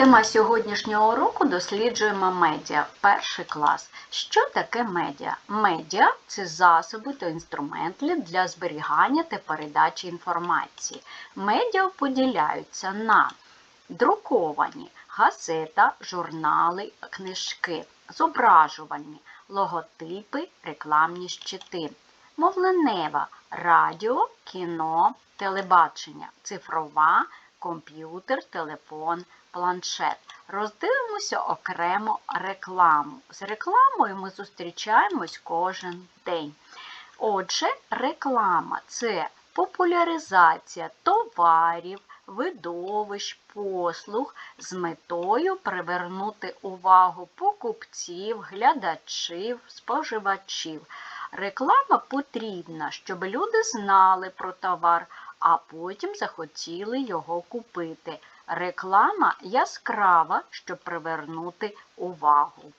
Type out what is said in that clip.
Тема сьогоднішнього уроку досліджуємо медіа. Перший клас. Що таке медіа? Медіа це засоби та інструменти для зберігання та передачі інформації. Медіа поділяються на друковані газета, журнали, книжки, зображувальні, логотипи, рекламні щити, мовленева, радіо, кіно, телебачення, цифрова, комп'ютер, телефон, планшет. Роздивимося окремо рекламу. З рекламою ми зустрічаємось кожен день. Отже, реклама це популяризація товарів, видовищ, послуг з метою привернути увагу покупців, глядачів, споживачів. Реклама потрібна, щоб люди знали про товар, а потім захотіли його купити. Реклама яскрава, щоб привернути увагу.